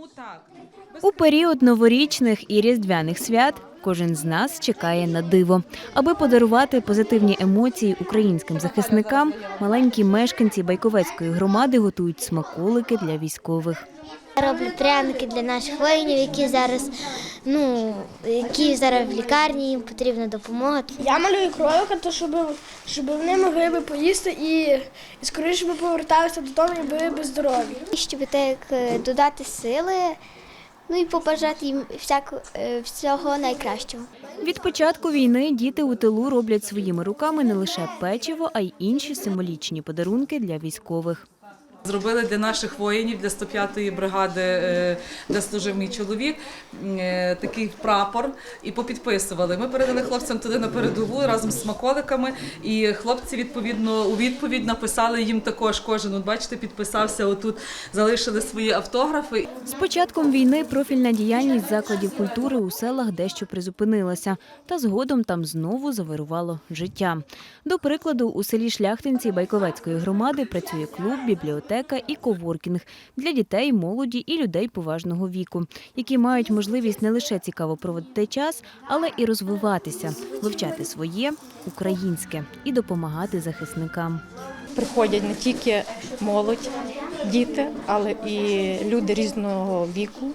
Тому так. У період новорічних і різдвяних свят кожен з нас чекає на диво. Аби подарувати позитивні емоції українським захисникам, маленькі мешканці Байковецької громади готують смаколики для військових. Роблю пряники для наших воїнів, які зараз, ну, які зараз в лікарні, їм потрібна допомога. Я малюю кролика, то щоб, щоб вони могли би поїсти і, і скоріше би поверталися додому і були би здорові. Щоб так е, додати сили, ну і побажати їм всяко, е, всього найкращого. Від початку війни діти у тилу роблять своїми руками не лише печиво, а й інші символічні подарунки для військових. Зробили для наших воїнів, для 105-ї бригади, е, де служив мій чоловік, е, такий прапор і попідписували. Ми передали хлопцям туди на передову разом з смаколиками. І хлопці відповідно у відповідь написали їм також. Кожен от бачите, підписався отут, залишили свої автографи. З початком війни профільна діяльність закладів культури у селах дещо призупинилася, та згодом там знову завирувало життя. До прикладу, у селі Шляхтинці Байковецької громади працює клуб, бібліотека і коворкінг для дітей, молоді і людей поважного віку, які мають можливість не лише цікаво проводити час, але і розвиватися, вивчати своє українське і допомагати захисникам. приходять не тільки молодь, діти, але і люди різного віку,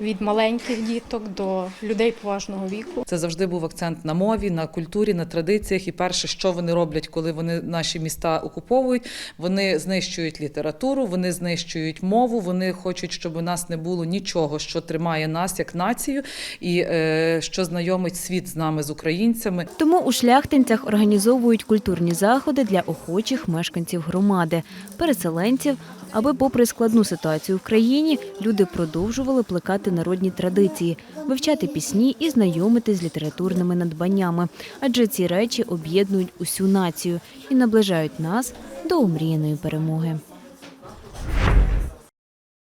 від маленьких діток до людей поважного віку. Це завжди був акцент на мові, на культурі, на традиціях. І перше, що вони роблять, коли вони наші міста окуповують, вони знищують літературу, вони знищують мову. Вони хочуть, щоб у нас не було нічого, що тримає нас як націю, і е, що знайомить світ з нами, з українцями. Тому у шляхтинцях організовують культурні заходи для охочих мешканців громади, переселенців, аби, попри складну ситуацію в країні, люди продовжували плекати народні традиції, вивчати пісні і знайомити з літературними надбаннями. Адже ці речі об'єднують усю націю і наближають нас до омріяної перемоги.